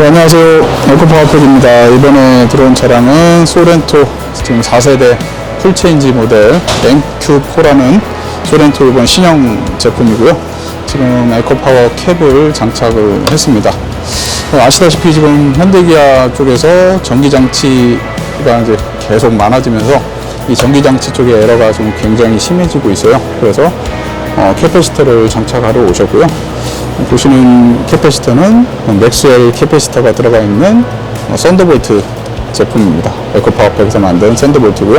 자, 안녕하세요. 에코파워팩입니다. 이번에 들어온 차량은 소렌토 지금 4세대 풀체인지 모델 랭큐4라는 소렌토 이번 신형 제품이고요. 지금 에코파워 캡을 장착을 했습니다. 어, 아시다시피 지금 현대기아 쪽에서 전기장치가 이제 계속 많아지면서 이 전기장치 쪽에 에러가 좀 굉장히 심해지고 있어요. 그래서 어, 캐패시터를 장착하러 오셨고요. 보시는 캐패시터는 맥스웰 캐패시터가 들어가 있는 어, 썬더볼트 제품입니다. 에코파워팩에서 만든 썬더볼트고요.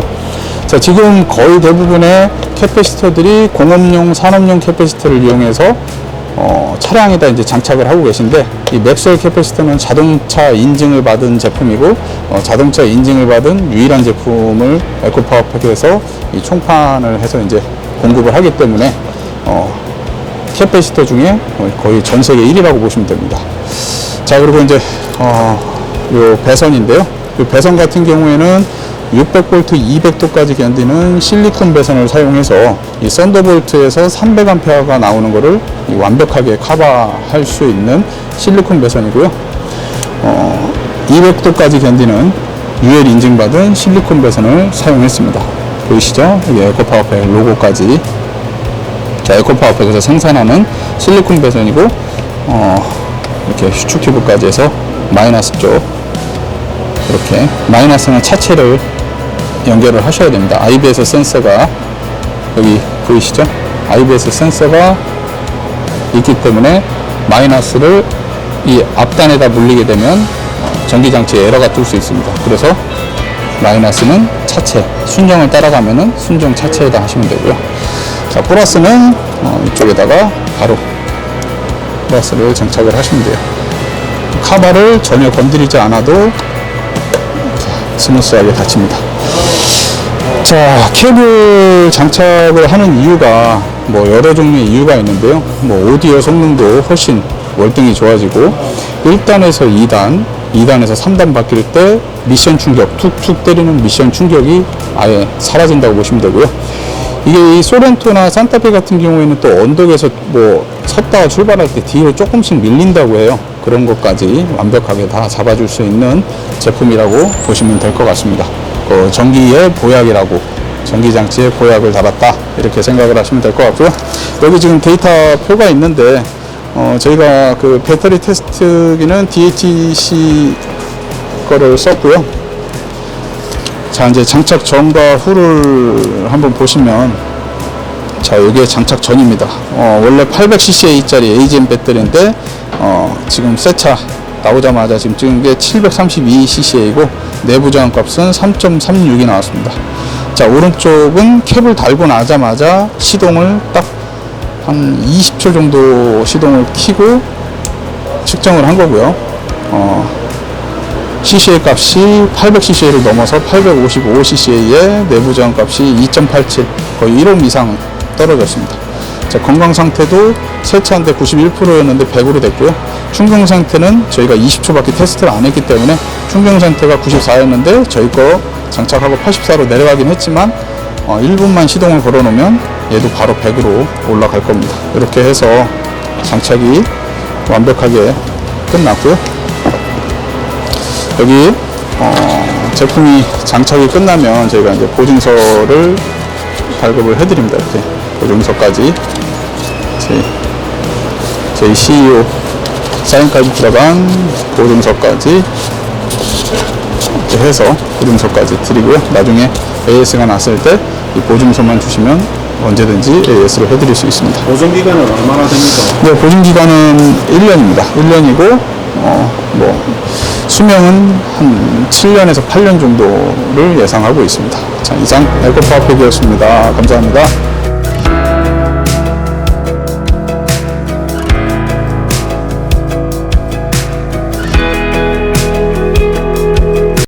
자, 지금 거의 대부분의 캐패시터들이 공업용, 산업용 캐패시터를 이용해서 어, 차량에다 이제 장착을 하고 계신데 이 맥스웰 캐패시터는 자동차 인증을 받은 제품이고 어, 자동차 인증을 받은 유일한 제품을 에코파워팩에서 이 총판을 해서 이제 공급을 하기 때문에 어, 캐패시터 중에 거의 전 세계 1위라고 보시면 됩니다. 자, 그리고 이제, 어, 요 배선인데요. 요 배선 같은 경우에는 600V 200도까지 견디는 실리콘 배선을 사용해서 이 썬더볼트에서 300A가 나오는 것을 이 완벽하게 커버할 수 있는 실리콘 배선이고요. 어, 200도까지 견디는 UL 인증받은 실리콘 배선을 사용했습니다. 보이시죠? 여기 에코파워팩 로고까지 자, 에코파워팩에서 생산하는 실리콘 배선이고, 어, 이렇게 휴축 튜브까지 해서 마이너스 쪽, 이렇게, 마이너스는 차체를 연결을 하셔야 됩니다. IBS 센서가, 여기 보이시죠? IBS 센서가 있기 때문에 마이너스를 이 앞단에다 물리게 되면 어, 전기장치에 에러가 뜰 수 있습니다. 그래서 마이너스는 차체, 순정을 따라가면은 순정 차체에다 하시면 되고요. 자, 플러스는 어, 이쪽에다가 바로 플러스를 장착을 하시면 돼요. 카바를 전혀 건드리지 않아도 자, 스무스하게 닫힙니다. 자, 케이블 장착을 하는 이유가 뭐 여러 종류의 이유가 있는데요. 뭐 오디오 성능도 훨씬 월등히 좋아지고 1단에서 2단, 2단에서 3단 바뀔 때 미션 충격, 툭툭 때리는 미션 충격이 아예 사라진다고 보시면 되고요. 이게 이 소렌토나 산타페 같은 경우에는 또 언덕에서 뭐 섰다가 출발할 때 뒤로 조금씩 밀린다고 해요. 그런 것까지 완벽하게 다 잡아줄 수 있는 제품이라고 보시면 될 것 같습니다. 그 전기의 보약이라고 전기 장치에 보약을 달았다 이렇게 생각을 하시면 될 것 같고요. 여기 지금 데이터 표가 있는데 어, 저희가 그 배터리 테스트기는 DHC 거를 썼고요. 자 이제 장착 전과 후를 한번 보시면 자 여기에 장착 전입니다. 어, 원래 800cc짜리 AGM 배터리인데 어, 지금 새차 나오자마자 지금 찍은 게 732cc이고 내부 저항 값은 3.36이 나왔습니다. 자 오른쪽은 캡을 달고 나자마자 시동을 딱 한 20초 정도 시동을 키고 측정을 한 거고요. 어, CCA 값이 800cc를 넘어서 855cc의 내부 저항 값이 2.87 거의 1옴 이상 떨어졌습니다. 자, 건강 상태도 세차한데 91%였는데 100으로 됐고요. 충격 상태는 저희가 20초밖에 테스트를 안 했기 때문에 충격 상태가 94였는데 저희 거 장착하고 84로 내려가긴 했지만 어, 1분만 시동을 걸어 놓으면 얘도 바로 100으로 올라갈 겁니다. 이렇게 해서 장착이 완벽하게 끝났고요. 여기 어, 제품이 장착이 끝나면 저희가 이제 보증서를 발급을 해드립니다. 이렇게 보증서까지 저희, 저희 CEO 사인까지 들어간 보증서까지 이렇게 해서 보증서까지 드리고요. 나중에 AS가 났을 때 이 보증서만 주시면 언제든지 AS를 해드릴 수 있습니다. 보존 기간은 얼마나 됩니까? 네, 보증 기간은 1년입니다. 1년이고, 어, 뭐, 수명은 한 7년에서 8년 정도를 예상하고 있습니다. 자, 이상 에코파워팩이었습니다. 감사합니다.